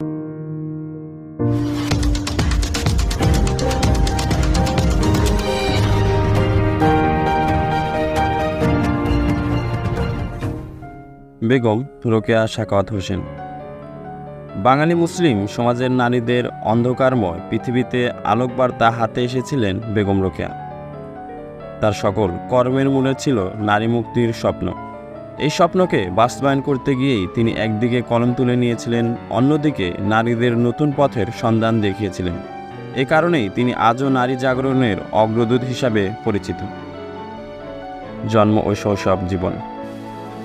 বেগম রোকেয়া শাকাওয়াত হোসেন। বাঙালি মুসলিম সমাজের নারীদের অন্ধকারময় পৃথিবীতে আলোকবার্তা হাতে এসেছিলেন বেগম রোকেয়া। তার সকল কর্মের মূলে ছিল নারী মুক্তির স্বপ্ন। এই স্বপ্নকে বাস্তবায়ন করতে গিয়েই তিনি একদিকে কলম তুলে নিয়েছিলেন, অন্যদিকে নারীদের নতুন পথের সন্ধান দেখিয়েছিলেন। এ কারণেই তিনি আজও নারী জাগরণের অগ্রদূত হিসাবে পরিচিত। জন্ম ও শৈশব জীবন।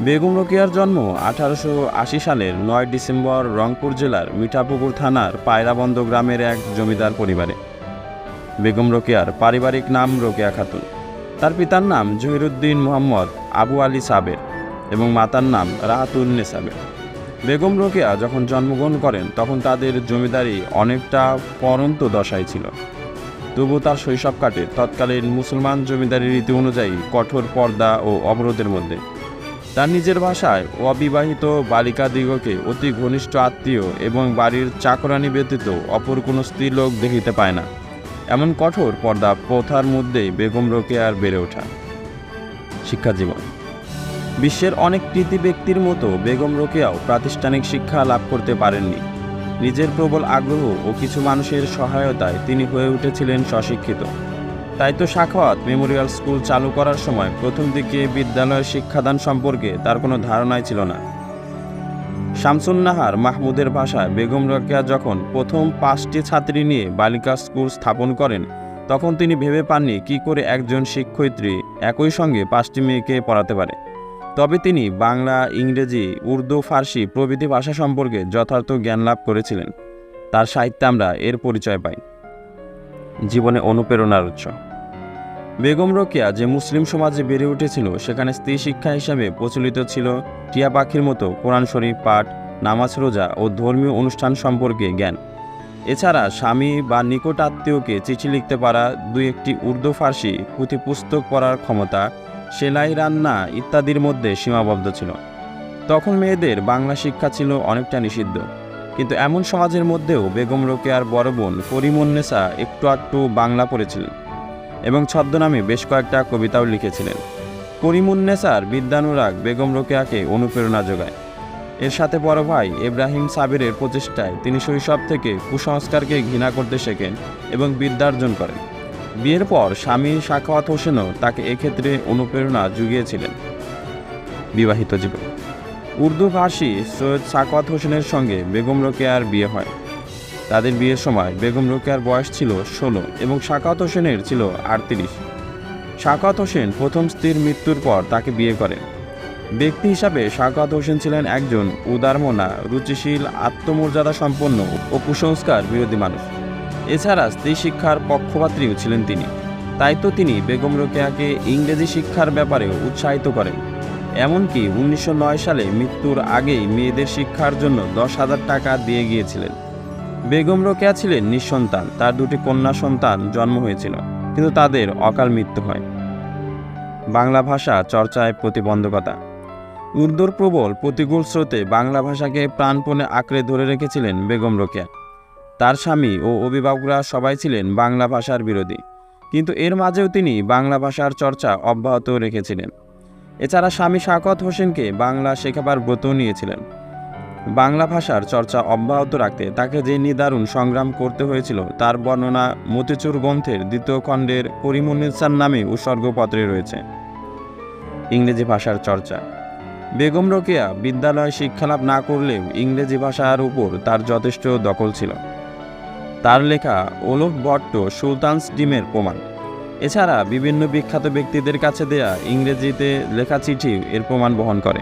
বেগম রোকেয়ার জন্ম আঠারোশো আশি সালের নয় ডিসেম্বর রংপুর জেলার মিঠাপুকুর থানার পায়রাবন্দ গ্রামের এক জমিদার পরিবারে। বেগম রোকেয়ার পারিবারিক নাম রোকেয়া খাতুন। তার পিতার নাম জহিরুদ্দিন মোহাম্মদ আবু আলী সাবের। এবং মাতার নাম রাহাতুন্নে সাবের বেগম রোকেয়া যখন জন্মগ্রহণ করেন, তখন তাদের জমিদারি অনেকটা পরন্ত দশায় ছিল। তবু তার শৈশব কাটে তৎকালীন মুসলমান জমিদারি রীতি অনুযায়ী কঠোর পর্দা ও অবরোধের মধ্যে। তার নিজের ভাষায় অবিবাহিত বালিকাদিগকে অতি ঘনিষ্ঠ আত্মীয় এবং বাড়ির চাকরানি ব্যতীত অপর কোনো স্ত্রীলোক দেখিতে পায় না। এমন কঠোর পর্দা প্রথার মধ্যেই বেগম রোকেয়ার বেড়ে ওঠা। শিক্ষা জীবন বিশ্বের অনেক কৃতি ব্যক্তির মতো বেগম রোকেয়াও প্রাতিষ্ঠানিক শিক্ষা লাভ করতে পারেননি। নিজের প্রবল আগ্রহ ও কিছু মানুষের সহায়তায় তিনি হয়ে উঠেছিলেন স্বশিক্ষিত। তাই তো সাখাওয়াত মেমোরিয়াল স্কুল চালু করার সময় প্রথম দিকে বিদ্যালয়ের শিক্ষাদান সম্পর্কে তার কোনো ধারণাই ছিল না। শামসুন্নাহার মাহমুদের ভাষায় বেগম রোকেয়া যখন প্রথম পাঁচটি ছাত্রী নিয়ে বালিকা স্কুল স্থাপন করেন, তখন তিনি ভেবে পাননি কি করে একজন শিক্ষয়িত্রী একই সঙ্গে পাঁচটি মেয়েকে পড়াতে পারে। তবে তিনি বাংলা, ইংরেজি, উর্দু, ফার্সি প্রভৃতি ভাষা সম্পর্কে যথার্থ জ্ঞান লাভ করেছিলেন। তার সাহিত্যে আমরা এর পরিচয় পাই। জীবনে অনুপ্রেরণার উৎস। বেগম রোকেয়া যে মুসলিম সমাজে বেড়ে উঠেছিল, সেখানে স্ত্রী শিক্ষা হিসাবে প্রচলিত ছিল টিয়া পাখির মতো কোরআন শরীফ, পাঠ, নামাজ, রোজা ও ধর্মীয় অনুষ্ঠান সম্পর্কে জ্ঞান। এছাড়া স্বামী বা নিকট আত্মীয়কে চিঠি লিখতে পারা দুই একটি উর্দু ফার্সি পুঁথি পুস্তক পড়ার ক্ষমতা সেলাই, রান্না ইত্যাদির মধ্যে সীমাবদ্ধ ছিল। তখন মেয়েদের বাংলা শিক্ষা ছিল অনেকটা নিষিদ্ধ। কিন্তু এমন সমাজের মধ্যেও বেগম রোকেয়ার বড় বোন করিমুন্নেসা একটু একটু বাংলা পড়েছিলেন এবং ছদ্মনামে বেশ কয়েকটা কবিতাও লিখেছিলেন। করিমুন্নেসার বিদ্যানুরাগ বেগম রোকেয়াকে অনুপ্রেরণা যোগায়। এর সাথে বড় ভাই ইব্রাহিম সাবিরের প্রচেষ্টায় তিনি শৈশব থেকে কুসংস্কারকে ঘৃণা করতে শেখেন এবং বিদ্যার্জন করেন। বিয়ের পর স্বামী সাখাওয়াত হোসেনও তাকে এক্ষেত্রে অনুপ্রেরণা জুগিয়েছিলেন বিবাহিত জীবন। উর্দু ভাষী সৈয়দ সাকাওয়াত হোসেনের সঙ্গে বেগম রোকেয়ার বিয়ে হয়। তাদের বিয়ের সময় বেগম রোকেয়ার বয়স ছিল ষোলো এবং সাকাওয়াত হোসেনের ছিল আটত্রিশ। সাকাওয়াত হোসেন প্রথম স্ত্রীর মৃত্যুর পর তাকে বিয়ে করেন। ব্যক্তি হিসাবে সাকাওয়াত হোসেন ছিলেন একজন উদারমনা, রুচিশীল আত্মমর্যাদা সম্পন্ন ও কুসংস্কার বিরোধী মানুষ। এছাড়া স্ত্রী শিক্ষার পক্ষপাত্রীও ছিলেন তিনি। তাই তো তিনি বেগম রোকেয়াকে ইংরেজি শিক্ষার ব্যাপারে উৎসাহিত করেন। এমনকি উনিশশো নয় সালে মৃত্যুর আগেই মেয়েদের শিক্ষার জন্য দশ হাজার টাকা দিয়ে গিয়েছিলেন। বেগম রোকেয়া ছিলেন নিঃসন্তান, তার দুটি কন্যা সন্তান জন্ম হয়েছিল, কিন্তু তাদের অকাল মৃত্যু হয়। বাংলা ভাষা চর্চায় প্রতিবন্ধকতা। উর্দুর প্রবল প্রতিকূল স্রোতে বাংলা ভাষাকে প্রাণপণে আঁকড়ে ধরে রেখেছিলেন বেগম রোকেয়া। তার স্বামী ও অভিভাবকরা সবাই ছিলেন বাংলা ভাষার বিরোধী। কিন্তু এর মাঝেও তিনি বাংলা ভাষার চর্চা অব্যাহত রেখেছিলেন। এছাড়া স্বামী শাকত হোসেনকে বাংলা শেখাবার ব্রত নিয়েছিলেন। বাংলা ভাষার চর্চা অব্যাহত রাখতে তাকে যে নিদারুণ সংগ্রাম করতে হয়েছিল, তার বর্ণনা মতিচুর গ্রন্থের দ্বিতীয় খণ্ডের করিমুন্নিসার নামে উৎসর্গপত্রে রয়েছে। ইংরেজি ভাষার চর্চা। বেগম রোকেয়া বিদ্যালয়ে শিক্ষালাভ না করলেও ইংরেজি ভাষার উপর তার যথেষ্ট দখল ছিল। তার লেখা ওলফ ভট্ট সুলতানস ডিমের প্রমাণ। এছাড়া বিভিন্ন বিখ্যাত ব্যক্তিদের কাছে দেয়া ইংরেজিতে লেখা চিঠি এর প্রমাণ বহন করে।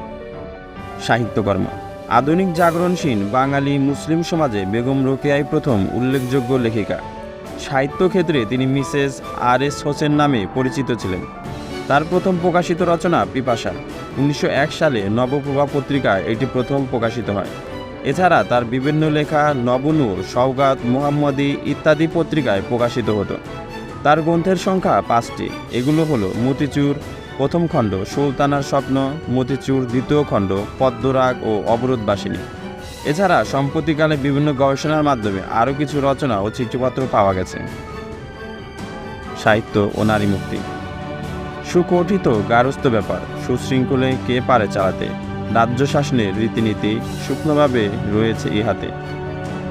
সাহিত্যকর্ম। আধুনিক জাগরণশীল বাঙালি মুসলিম সমাজে বেগম রোকেয়াই প্রথম উল্লেখযোগ্য লেখিকা। সাহিত্যক্ষেত্রে তিনি মিসেস আর এস হোসেন নামে পরিচিত ছিলেন। তার প্রথম প্রকাশিত রচনা পিপাসা। উনিশশো এক সালে নবপ্রভা পত্রিকায় এটি প্রথম প্রকাশিত হয়। এছাড়া তার বিভিন্ন লেখা নবনূর সওগাত মোহাম্মদী ইত্যাদি পত্রিকায় প্রকাশিত হতো। তার গ্রন্থের সংখ্যা পাঁচটি। এগুলো হলো মতিচুর, প্রথম খণ্ড, সুলতানার স্বপ্ন, মতিচুর, দ্বিতীয় খণ্ড, পদ্মরাগ ও অবরোধবাসিনী। এছাড়া সম্প্রতিকালে বিভিন্ন গবেষণার মাধ্যমে আরও কিছু রচনা ও চিঠিপত্র পাওয়া গেছে। সাহিত্য ও নারী মুক্তি। সুকঠিত গারস্থ ব্যাপার, সুশৃঙ্খলে কে পারে চালাতে? রাজ্য শাসনের রীতিনীতি শুকনোভাবে রয়েছে ইহাতে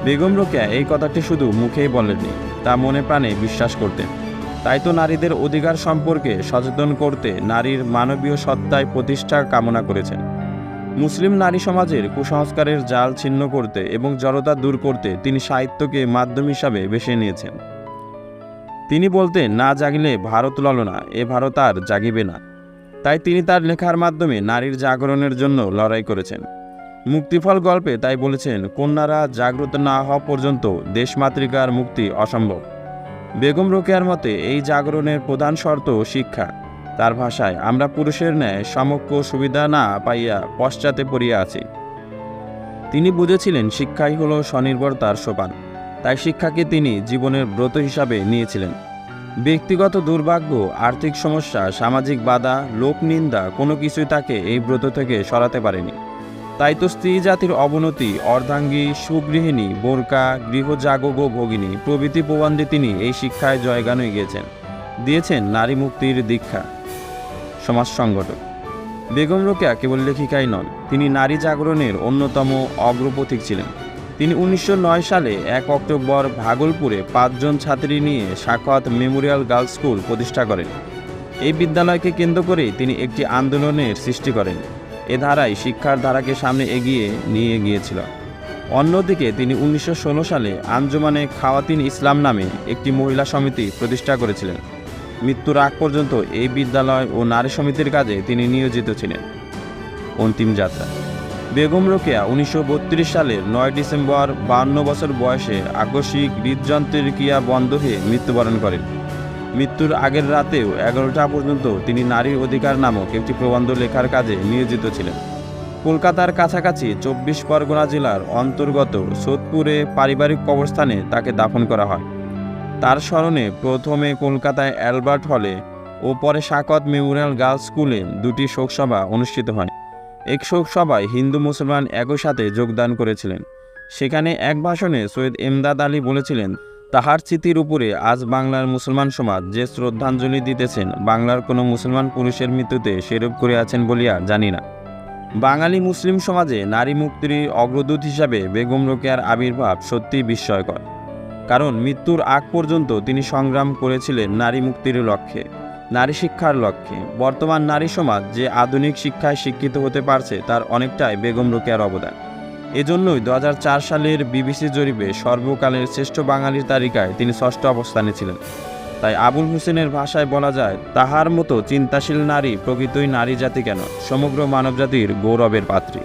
বেগম রোকেয়া এই কথাটি শুধু মুখেই বলেননি, তা মনে প্রাণে বিশ্বাস করতেন। তাই তো নারীদের অধিকার সম্পর্কে সচেতন করতে নারীর মানবীয় সত্তায় প্রতিষ্ঠা কামনা করেছেন। মুসলিম নারী সমাজের কুসংস্কারের জাল ছিন্ন করতে এবং জড়তা দূর করতে তিনি সাহিত্যকে মাধ্যম হিসাবে বেছে নিয়েছেন। তিনি বলতেন, না জাগিলে ভারত ললনা, এ ভারত আর জাগিবে না। তাই তিনি তার লেখার মাধ্যমে নারীর জাগরণের জন্য লড়াই করেছেন। মুক্তিফল গল্পে তাই বলেছেন, কন্যারা জাগ্রত না হওয়া পর্যন্ত দেশমাতৃকার মুক্তি অসম্ভব। বেগম রোকেয়ার মতে এই জাগরণের প্রধান শর্ত শিক্ষা। তার ভাষায়, আমরা পুরুষের ন্যায় সমক্ষ সুবিধা না পাইয়া পশ্চাতে পড়িয়া আছি। তিনি বুঝেছিলেন, শিক্ষাই হলো স্বনির্ভরতার সোপান। তাই শিক্ষাকে তিনি জীবনের ব্রত হিসাবে নিয়েছিলেন। ব্যক্তিগত দুর্ভাগ্য, আর্থিক সমস্যা, সামাজিক বাধা লোকনিন্দা কোনো কিছুই তাকে এই ব্রত থেকে সরাতে পারেনি। তাই তো স্ত্রী জাতির অবনতি, অর্ধাঙ্গী, সুগৃহিণী, বোরকা গৃহজাগব ভগিনী, প্রভৃতি প্রবন্ধে তিনি এই শিক্ষায় জয়গান গিয়েছেন। দিয়েছেন নারী মুক্তির দীক্ষা। সমাজ সংগঠক। বেগম রোকেয়া কেবল লেখিকাই নন, তিনি নারী জাগরণের অন্যতম অগ্রপথিক ছিলেন। তিনি উনিশশো নয় সালে এক অক্টোবর ভাগলপুরে পাঁচজন ছাত্রী নিয়ে সাখাওয়াত মেমোরিয়াল গার্লস স্কুল প্রতিষ্ঠা করেন। এই বিদ্যালয়কে কেন্দ্র করেই তিনি একটি আন্দোলনের সৃষ্টি করেন। এ ধারায় শিক্ষার ধারাকে সামনে এগিয়ে নিয়ে গিয়েছিল। অন্যদিকে তিনি উনিশশো ষোলো সালে আঞ্জুমানে খাওয়াতিন ইসলাম নামে একটি মহিলা সমিতি প্রতিষ্ঠা করেছিলেন। মৃত্যুর আগ পর্যন্ত এই বিদ্যালয় ও নারী সমিতির কাজে তিনি নিয়োজিত ছিলেন। অন্তিম যাত্রা। বেগম রোকেয়া উনিশশো সালের নয় ডিসেম্বর বান্ন বছর বয়সে আকস্মিক হৃদযন্ত্রের ক্রিয়া বন্ধ হয়ে মৃত্যুবরণ করেন। মৃত্যুর আগের রাতেও এগারোটা পর্যন্ত তিনি নারীর অধিকার নামক একটি প্রবন্ধ লেখার কাজে নিয়োজিত ছিলেন। কলকাতার কাছাকাছি চব্বিশ পরগনা জেলার অন্তর্গত সোদপুরে পারিবারিক কবরস্থানে তাকে দাফন করা হয়। তার স্মরণে প্রথমে কলকাতায় অ্যালবার্ট হলে ও পরে সাকত মেমোরিয়াল গার্লস স্কুলে দুটি শোকসভা অনুষ্ঠিত হয়। এক শোকসভায় হিন্দু মুসলমান একই সাথে যোগদান করেছিলেন। সেখানে এক ভাষণে সৈয়দ এমদাদ আলী বলেছিলেন, তাহার স্মৃতির উপরে আজ বাংলার মুসলমান সমাজ যে শ্রদ্ধাঞ্জলি দিতেছেন, বাংলার কোনো মুসলমান পুরুষের মৃত্যুতে সেরূপ করিয়াছেন বলিয়া জানি না। বাঙালি মুসলিম সমাজে নারী মুক্তির অগ্রদূত হিসাবে বেগম রোকেয়ার আবির্ভাব সত্যিই বিস্ময়কর। কারণ মৃত্যুর আগ পর্যন্ত তিনি সংগ্রাম করেছিলেন নারী মুক্তির লক্ষ্যে। নারী শিক্ষার লক্ষ্যে। বর্তমান নারী সমাজ যে আধুনিক শিক্ষায় শিক্ষিত হতে পারছে, তার অনেকটাই বেগম রোকেয়ার অবদান। এজন্যই দু হাজার চার সালের বিবিসি জরিপে সর্বকালের শ্রেষ্ঠ বাঙালির তালিকায় তিনি ষষ্ঠ অবস্থানে ছিলেন। তাই আবুল হোসেনের ভাষায় বলা যায়, তাহার মতো চিন্তাশীল নারী প্রকৃতই নারী জাতি কেন? সমগ্র মানবজাতির গৌরবের পাত্রী।